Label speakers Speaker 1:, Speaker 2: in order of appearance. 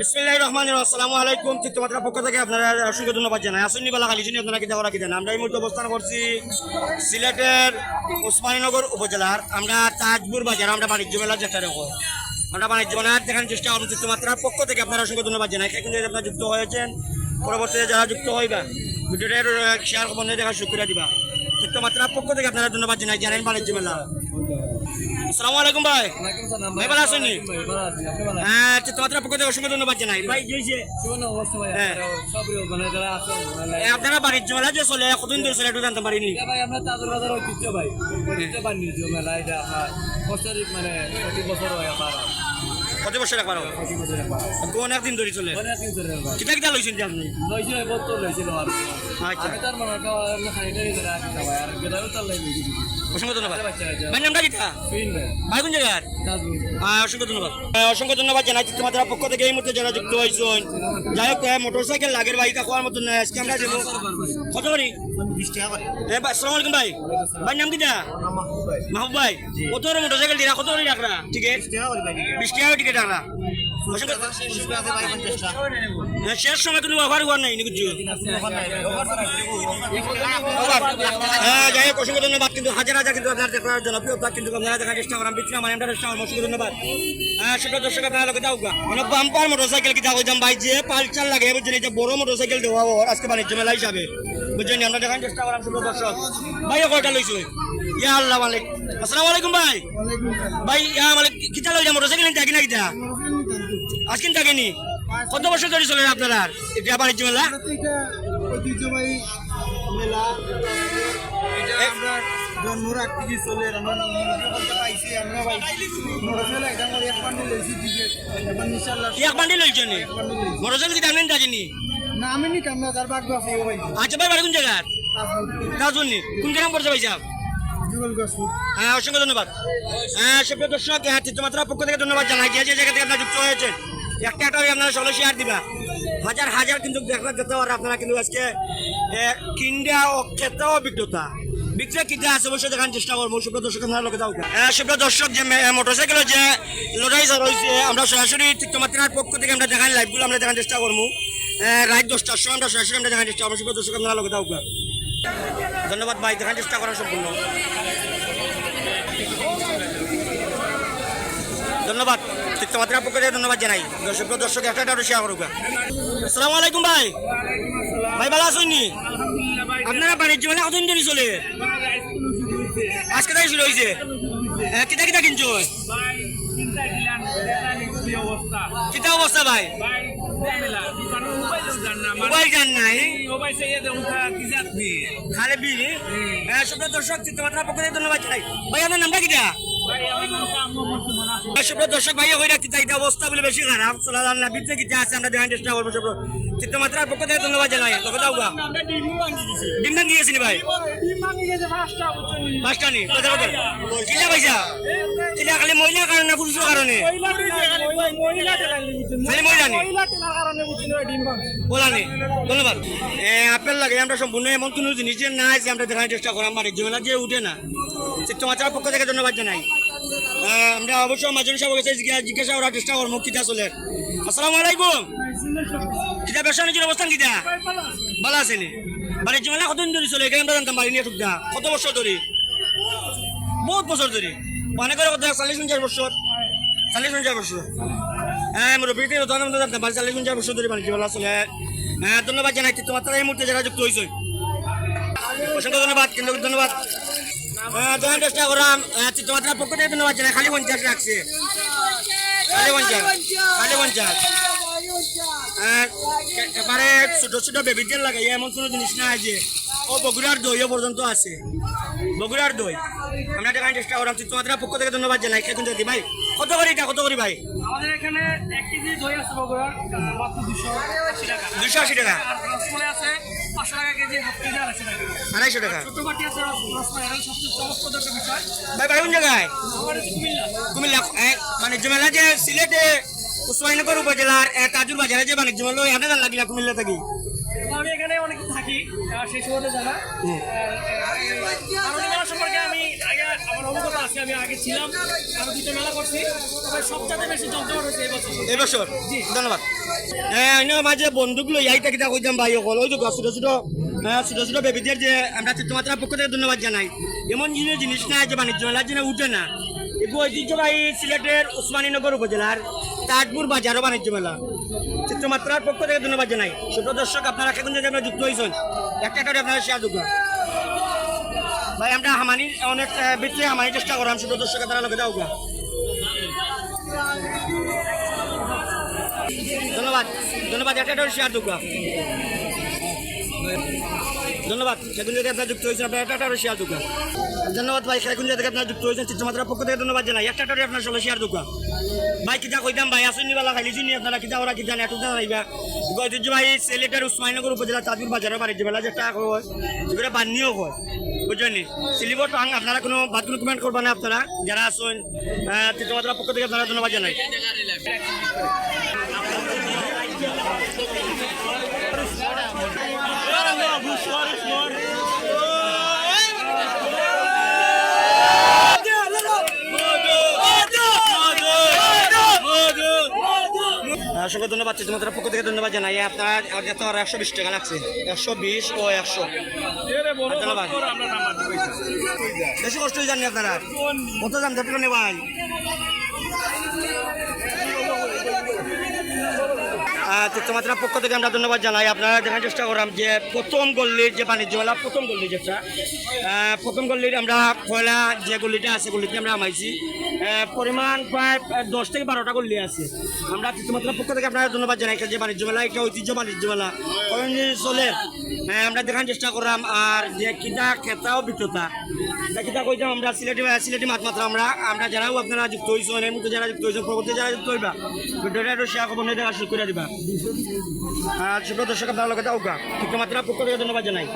Speaker 1: বিসমিল্লাহ রহমান আসসালামু আলাইকুম চিত্তমাত্রার পক্ষ থেকে আপনারা অসংখ্য ধন্যবাদ জানাই। আসুননি বেলা খালি শুনি আপনারা কি জানেন আমরা এই মুহূর্তে অবস্থান করছি সিলেটের ওসমানীনগর উপজেলার। আমরা তাজপুর বাজার, আমরা বাণিজ্য মেলা যেটা রেখো আমরা বাণিজ্য মেলার দেখানোর চেষ্টা করব চিত্তমাত্রার পক্ষ থেকে। আপনারা অসংখ্য ধন্যবাদ জানাই। কিন্তু আপনারা যুক্ত হয়েছেন। পরবর্তীতে যারা যুক্ত হইবা ভিডিওটার শেয়ার বন্ধ দেখার শুক্রিয়া দিবা। চিত্তমাত্রার পক্ষ থেকে আপনারা ধন্যবাদ জানাই। জানেন বাণিজ্য মেলা। আসসালামু আলাইকুম ভাই ভাই ভালো আছেন? নি? হ্যাঁ চিত্তমাত্রার পক্ষ থেকে অসংখ্য ধন্যবাদ জানাই। ভাই হ্যাঁ। আপনারা বাণিজ্য মেলা যে চলে কতদিন ধরে চলে একটু জানতে পারিনি।
Speaker 2: আমরা তাজুর বাজার ঐতিহ্য ভাই ঐতিহ্য বাণিজ্য মেলা এটা আপনার বছরিক মানে প্রতি বছর হয় আমার।
Speaker 1: কত বছর একবার হয়? অনেক দিন ধরে চলে। কিতা কিতা লইছেন যে আপনি?
Speaker 2: লইছিল বত্তর লইছিল আর
Speaker 1: আচ্ছা।
Speaker 2: তার মনে একটা খানিটারি করে রাখি ভাই আর গেদারও তার লাগবে
Speaker 1: অসংখ্য ধন্যবাদ। ভাই নামটা
Speaker 2: ফিন ভাই
Speaker 1: কোন জায়গার? হ্যাঁ, অসংখ্য ধন্যবাদ। অসংখ্য ধন্যবাদ জানাই চিত্তমাত্রার পক্ষ থেকে এই মুহূর্তে যারা যুক্ত হয়েছেন। যাই হোক মোটর সাইকেল লাগের বাইক খাওয়ার মতন নয় আজকে আমরা দেবো কত করি? ভাই আসসালামু আলাইকুম ভাই। ভাই নাম কিটা মাহবুব ভাই। কত মোটর সাইকেল দিরা কত করে রাখরা টিকিট বিশ টাকা টিকিট রাখরা শেষ সময় কিন্তু অফার হওয়ার নাই নিকুজ হ্যাঁ যাই হোক, অসংখ্য ধন্যবাদ। কিন্তু হাজার হাজার কিন্তু আপনার দেখার জনপ্রিয়তা কিন্তু আপনারা দেখার চেষ্টা করেন। বিক্রি আমার এমটা চেষ্টা করেন অসংখ্য ধন্যবাদ। হ্যাঁ সেটা দর্শক আপনারা লোকে দাও গা। মানে বাম্পার মোটরসাইকেল কি দাও যাম ভাই? যে পালচার লাগে, বুঝছেন, এই যে বড় মোটরসাইকেল দেওয়া ওর আজকে বাণিজ্য মেলা হিসাবে। বুঝছেন, আমরা দেখার চেষ্টা করেন শুধু দর্শক। ভাই কয়টা লইছো? ইয়া আল্লাহ মালিক। আসসালামু আলাইকুম ভাই। ভাই, ইয়া মালিক কিটা লইলা মোটরসাইকেল নিতে কিনা কিটা আজকে থাকেনি কত বছর ধরে চলে আপনারা এটা বাণিজ্য মেলা
Speaker 3: এটা ঐতিহ্যবাহী মেলা আমরা জন্মর আগ থেকে চলে পাইছি আমরা এক
Speaker 1: বান্ডি লইছেন কি জানি
Speaker 3: না? আমি তার আছে ও ভাই।
Speaker 1: আচ্ছা ভাই বাড়ি কোন রাজুনি কোন গ্রাম পড়ছে ভাই সাহেব? হ্যাঁ অসংখ্য ধন্যবাদ। হ্যাঁ সুপ্রিয় দর্শক হ্যাঁ চিত্রমাত্রার পক্ষ থেকে ধন্যবাদ জানাই। যে জায়গা থেকে আপনারা যুক্ত হয়েছেন একটা একটা আপনারা সকলে শেয়ার দিবা। হাজার হাজার কিন্তু দেখা যেতে পারে আপনারা কিন্তু আজকে কিনডা ও ক্রেতা ও বিক্রেতা। বিক্রেতা কিনতে আছে অবশ্যই দেখার চেষ্টা করব। সুপ্রিয় দর্শক, আপনারা লোকে দাও সুপ্রিয় দর্শক, যে মোটরসাইকেলের যে লড়াই রয়েছে, আমরা সরাসরি চিত্রমাত্রার পক্ষ থেকে আমরা দেখান লাইভগুলো আমরা দেখার চেষ্টা করব। রাত দশটার সময় আমরা সরাসরি আমরা দেখার চেষ্টা করব। সুপ্রিয় দর্শক, আপনারা লোকে দাও ধন্যবাদ ভাই, দেখার চেষ্টা করার সম্পূর্ণ। ধন্যবাদ। চিত্তমাত্রার পক্ষ থেকে ধন্যবাদ জানাই। দর্শক দর্শক একটা একটা শেয়ার করুক। আসসালামু আলাইকুম ভাই। ভাই ভালো আছেন আপনারা বাণিজ্য মেলা কতদিন ধরে চলে? আজকে তাই শুরু হয়েছে? হ্যাঁ, কিতা কিতা কিনছো? কিতা অবস্থা ভাই? মোবাইল জান নাই? খালে হ্যাঁ দর্শক চিত্তমাত্রার পক্ষ থেকে ধন্যবাদ জানাই। ভাই আপনার নামটা কিটা দর্শক ভাই হয়ে তাই অবস্থা বলে বেশি খারাপ। আছে আমরা চেষ্টা করব, সুপ্রিয়। চিত্তমাত্রার পক্ষ থেকে ধন্যবাদ জানাই। ডিম ভাঙি গেছিনি ভাই? পাঁচটা নি কথা কথা খালি মহিলার কারণে পুরুষের কারণে? খালি মহিলা নি? বলা নি ধন্যবাদ আপেল লাগে আমরা সম্পূর্ণ এমন কোনো জিনিস যে আমরা চেষ্টা করি আমার জীবনে যে উঠে না। চিত্তমাত্রার পক্ষ থেকে ধন্যবাদ জানাই। আমরা অবশ্যই মাঝে সাহেব জিজ্ঞাসা করার চেষ্টা করব কিতা চলে। আসসালামু আলাইকুম। কিতা ব্যবসা নিজের অবস্থান কিতা? ভালো আছে নি বাণিজ্য মেলা কতদিন ধরে চলে? এখানে আমরা জানতাম বাড়ি নিয়ে ঠুকদা কত বছর ধরে? বহুত বছর ধরে। মানে করে কত চল্লিশ পঞ্চাশ বছর। চল্লিশ পঞ্চাশ বছর। হ্যাঁ মুরব্বীতে জানতাম বাড়ি চল্লিশ পঞ্চাশ বছর ধরে বাণিজ্য মেলা চলে হ্যাঁ। ধন্যবাদ জানাই তোমার এই মুহূর্তে যারা যুক্ত হয়েছে অসংখ্য ধন্যবাদ কিন্তু ধন্যবাদ। দেখার চেষ্টা করাম চিত্তমাত্রার পক্ষ খালি পঞ্চাশ রাখছে। খালি পঞ্চাশ খালি পঞ্চাশ হ্যাঁ, এবারে ছোট ছোট বেবিদের লাগে এমন কোনো জিনিস না যে ও বগুড়ার দইও পর্যন্ত আছে। বগুড়ার দই। পক্ষ থেকে ধন্যবাদ জানাই। খেকুন যদি ভাই কত করি এটা? কত করি ভাই?
Speaker 2: আমাদের এখানে এক কেজি দই আছে বগুড়ার মাত্র দুশো আশি টাকা।
Speaker 1: দুশো আশি টাকা?
Speaker 2: রসমালাই আছে পাঁচশো টাকা কেজি হাফ কেজি আড়াইশো টাকা।
Speaker 1: আড়াইশো টাকা?
Speaker 2: ছোট বাটি আছে রসমালাই। সবচেয়ে একটা বিষয়।
Speaker 1: ভাই ভাই কোন জায়গায়?
Speaker 2: কুমিল্লা।
Speaker 1: কুমিল্লা। এ, বাণিজ্য মেলা যে সিলেটে উসমানীনগর উপজেলার তাজুর বাজারে যে বাণিজ্য মেলা লাগিলা কুমিল্লা থাকি?
Speaker 2: আমি এখানে অনেক থাকি সেই সময়টা জানা। কারণ মেলা সম্পর্কে আমি আগে আমার অভিজ্ঞতা আছে আমি আগে ছিলাম আমি দুটো মেলা করছি। তবে বেশি জমজমাট হয়েছে এবছর
Speaker 1: এবছর ধন্যবাদ। হ্যাঁ মাঝে কিটা কইতাম ভাই অকল। ওই তো ছোট ছোট হ্যাঁ ছোট ছোট বেবিদের যে আমরা চিত্রমাত্রার পক্ষ থেকে ধন্যবাদ জানাই। এমন জিনিস জিনিস না যে বাণিজ্য মেলার জন্য উঠে না। এগুলো ঐতিহ্যবাহী সিলেটের উসমানীনগর উপজেলার তাজপুর বাজারও বাণিজ্য মেলা। চিত্রমাত্রার পক্ষ থেকে ধন্যবাদ জানাই। ছোট দর্শক, আপনারা এখন যদি আপনারা যুক্ত হয়েছেন, একটা করে আপনারা শেয়ার যোগ্য। ভাই, আমরা হামানি অনেক বেশি হামানি চেষ্টা করাম ছোট দর্শক আপনারা লোকে যাও গা। ধন্যবাদ। ধন্যবাদ, একটা একটা শেয়ার যোগ্য। ধন্যবাদ, সেগুন যদি আপনার যুক্ত হয়েছেন, আপনার একটা শেয়ার যোগ্য। ধন্যবাদ ভাই, সেগুন যদি আপনার যুক্ত হয়েছেন, চিত্রমাত্রার পক্ষ থেকে ধন্যবাদ জানাই। একটা একটা আপনার সবাই শেয়ার যোগ্য। ভাই, কিতা কইতাম ভাই আসুন বেলা খাইলি শুনি আপনারা কিতা ওরা কিতা নেট জানাইবা ঐতিহ্য ভাই, সিলেটের উসমানীনগর উপজেলা তাজপুর বাজারের বাণিজ্য মেলা যেটা হয় যেগুলো বান্নিও হয়, বুঝলেন? সিলিবর টাং, আপনারা কোনো বাদ কোনো কমেন্ট করবেন না আপনারা? যারা আসুন চিত্রমাত্রার পক্ষ থেকে আপনারা ধন্যবাদ জানাই। অসংখ্য ধন্যবাদ চিত্রমাত্রার পক্ষ থেকে ধন্যবাদ জানাই। আপনার যত আর একশো বিশ টাকা লাগছে। একশো বিশ ও একশো। ধন্যবাদ। বেশি কষ্ট জানি আপনারা। কত দাম ধরতে নেই ভাই? চিত্রমাত্রার পক্ষ থেকে আমরা ধন্যবাদ জানাই। আপনারা দেখার চেষ্টা করলাম যে প্রথম গল্লির যে বাণিজ্য মেলা প্রথম গল্লি যেটা প্রথম গল্লির আমরা পয়লা যে গল্লিটা আছে গল্লিতে আমরা আমাইছি পরিমাণ প্রায় দশ থেকে বারোটা গল্লি আছে। আমরা চিত্রমাত্রার পক্ষ থেকে আপনারা ধন্যবাদ জানাই। যে বাণিজ্য মেলা একটা ঐতিহ্য বাণিজ্য মেলা। কারণ যে চলে। আহ, আমরা দেখার চেষ্টা করলাম। আর যে কিতা খেতা ও বিক্রেতা। কিতা কইতাম আমরা সিলেটি সিলেটি মাত মাত্র। আমরা আমরা যারাও আপনারা যুক্ত হয়েছেন এর মধ্যে যারা যুক্ত হয়েছেন পরবর্তী যারা যুক্ত হইবা ভিডিওটা একটু শেয়ার করবেন দেখা শুরু করে দিবা। আর ছোট দর্শক আপনার লগে যাও গা চিত্রমাত্রার পক্ষ থেকে ধন্যবাদ জানাই।